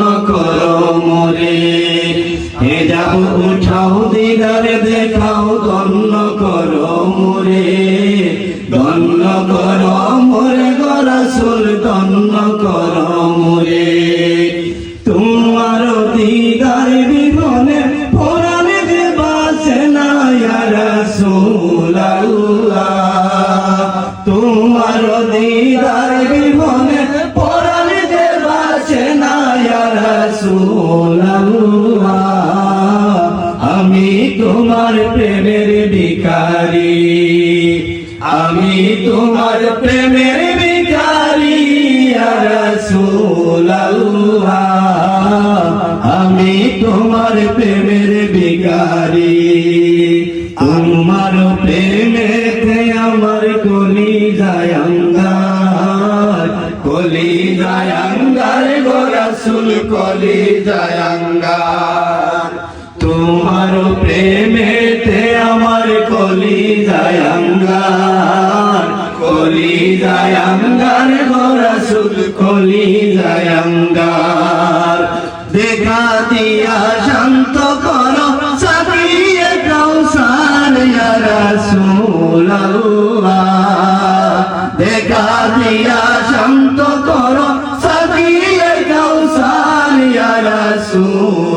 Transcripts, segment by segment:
করো মোরে। হে যাও উঠাও দিদারে, দেখাও ধন্য করো মোরে। ধন্য করো মোরে গরসুল ধন্য করো মোরে। তোমার দিদার আমি তোমার প্রেমের ভিখারি, আমি তোমার প্রেমের ভিখারি রসুল আমি তোমার প্রেমের ভিখারি। তোমার প্রেমেতে আমার কলি জায়ঙ্গার কলি গো রসুল কলি জায়ঙ্গার তোমার প্রেমেতে আমার কলি জায়ঙ্গার কলি জায়ঙ্গার গো রসুল কলি জায়ঙ্গার দেখা দিয়া শান্ত করো সাকিয়ে কৌসার রসুল দেখা দিয়া শান্ত করো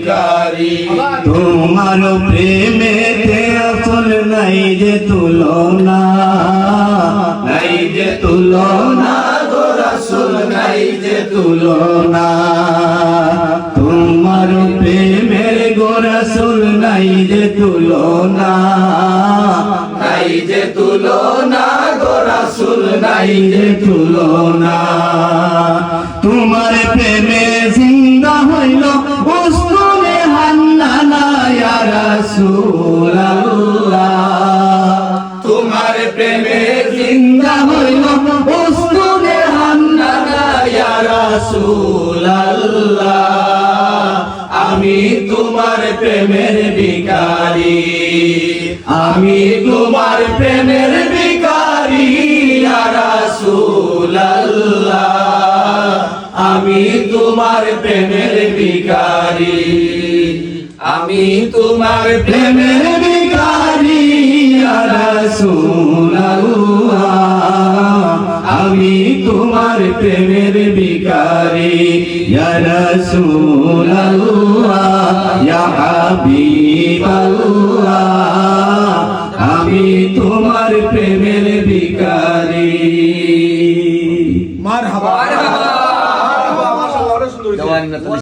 ভিখারি তোমার প্রেমেতে আসল নাই যে তুলনা। নাই যে তুলনা গো রাসূল নাই যে তুলনা। তোমার প্রেমের গো রাসূল নাই যে তুলনা। নাই যে তুলনা গো রাসূল নাই যে তুলনা। তোমার প্রেমে প্রেমে জিন্দা হইল আমি তোমার প্রেমের ভিখারি, আমি তোমার প্রেমের আমি তোমার প্রেমের ভিখারি, আমি তোমার প্রেমের ইয়া রাসূল ইয়া হাবিবাল্লাহ আমি তোমার প্রেমের ভিখারি মারহাবা মারহাবা